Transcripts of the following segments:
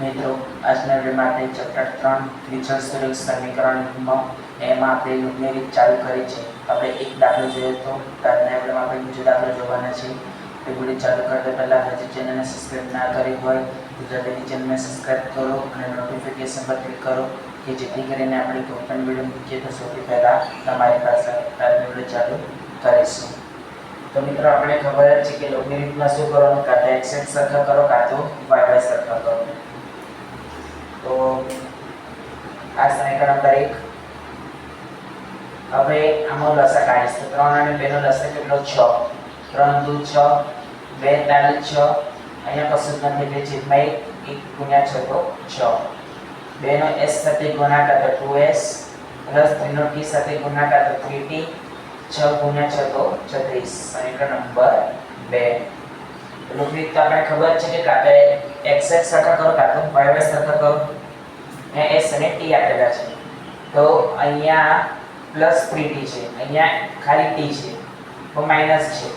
મિત્રો, આજના વિડીયોમાં આપણે ચેપ્ટર ત્રણ ત્રીજા સ્વરૂપ સમીકરણમાં એમાં આપણે ન્યુમેરિક ચાલુ કરી છે. આપણે એક દાખલો જોયો તો આજના વિડીયોમાં આપણે બીજો દાખલો જોવાના છે. તો વીડિયો ચાલુ કરતા પહેલાં હજી ચેનલને સબસ્ક્રાઈબ ના કરી હોય, તો જલ્દીથી ચેનલને સબસ્ક્રાઈબ કરો અને નોટિફિકેશન પર ક્લિક કરો, કે જેથી કરીને આપણે કોઈ પણ વીડિયો મૂકીએ તો સૌથી પહેલાં તમારી પાસે આજનો વીડિયો ચાલુ કરીશું. તો મિત્રો, આપણે ખબર જ છે કે લોગની રીતમાં શું કરવાનું? કાં તો એક્સ એક્સ સરખા કરો, કાં તો વાય વાય સરખા કરો. તો આ સમીકરણ એક હવે આમાં લસા કાઢીશ. તો ત્રણ અને બેનો લસા કેટલો? છ. ત્રણ દુ છ, બે તાળી છ. અહીંયા કશું જ નથી એટલે છેદમાં એક એક ગુણ્યા છ તો છ. બેનો એસ સાથે ગુણાકાર તો ટુ એસ, પ્લસ થ્રીનો ટી સાથે ગુણાકાર તો થ્રી ટી, છ ગુણ્યા છ તો છત્રીસ. સમીકરણ નંબર બે. પેલું તો આપણે ખબર છે કે કાં તો એક્સ એક્સ સરખા કરો કાં તો વાય વાય સરખા કરો. ને એસ અને ટી આપેલા છે. તો અહીંયા પ્લસ થ્રી ટી છે. અહીંયા ખાલી ટી છે. તો માઇનસ છે.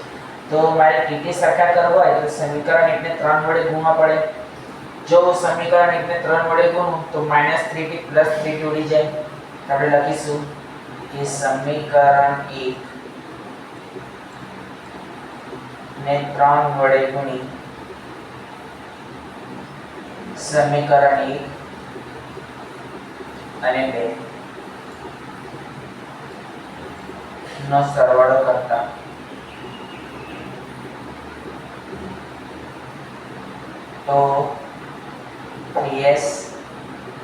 તો મારે ટી સરખા કરવો હોય તો સમીકરણ એકને ત્રણ વડે ગુણવા પડે. જો સમીકરણ એકને ત્રણ વડે ગુણું, તો minus three T plus three T ઉડી જાય. આપણે લખીશું કે સમીકરણ એક ને ત્રણ વડે ગુણી સમીકરણ એક અને બે નો સરવાળો કરતા તો 3s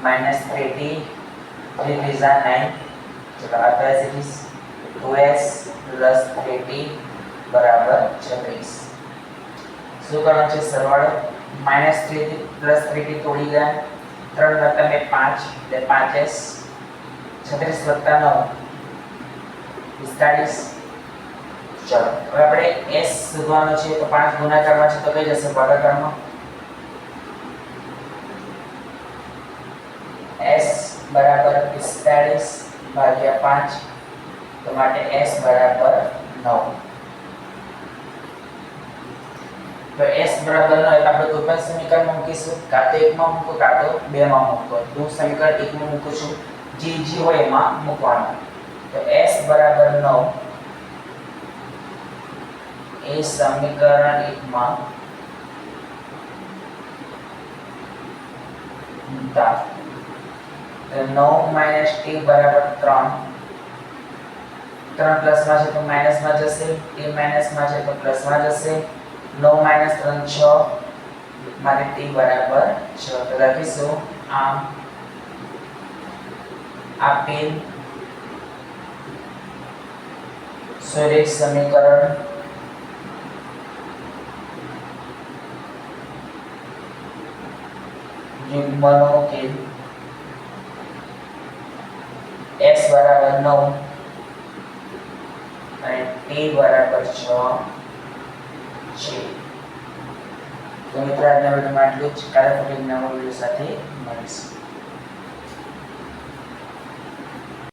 minus 3t 3 threes are 9 ચલો otherwise it is 2s plus 3t બરાબર 36 શું કરવાનું છે? સરવાળો? માઇનસ થ્રી પ્લસ થ્રી તોડી ગયા. ત્રણ વત્તા બે પાંચ, એટલે પાંચ છત્રીસ વત્તા નવ. પિસ્તાળીસ. ચલો, હવે આપણે એસ શોધવાનો છે, તો પાંચ ગુણાકારમાં છે, તો કઈ જશે? ભાગાકારમાં એસ બરાબર પિસ્તાળીસ ભાગ્યા પાંચ, તો માટે એસ બરાબર નવ. તો s બરાબર ન એટલે આપણે કોઈ પણ મૂકીશું. કાં તો એકમાં મૂકો, કાં તો બેમાં મૂકો. તો સમીકરણ એકમાં મૂકું છું. જે જે હોય એમાં મૂકવાનું. તો s બરાબર 9 એ સમીકરણ એકમાં મૂકતા. 9 માઇનસ t બરાબર 3 ત્રણ પ્લસમાં છે તો માઇનસમાં જશે. T માઇનસમાં છે તો પ્લસમાં જશે. નવ માઇનસ ત્રણ છ મારે તે બરાબર છ. તો લખીશું આમ આપેલ સુરેખ સમીકરણ યુગ્મનો ઉકેલ s બરાબર નવ અને t બરાબર છ. છે તો મિત્રો આજના વિડીયોમાં આટલું જ. કાલે ફરી નવા વીડિયો સાથે મળીશું.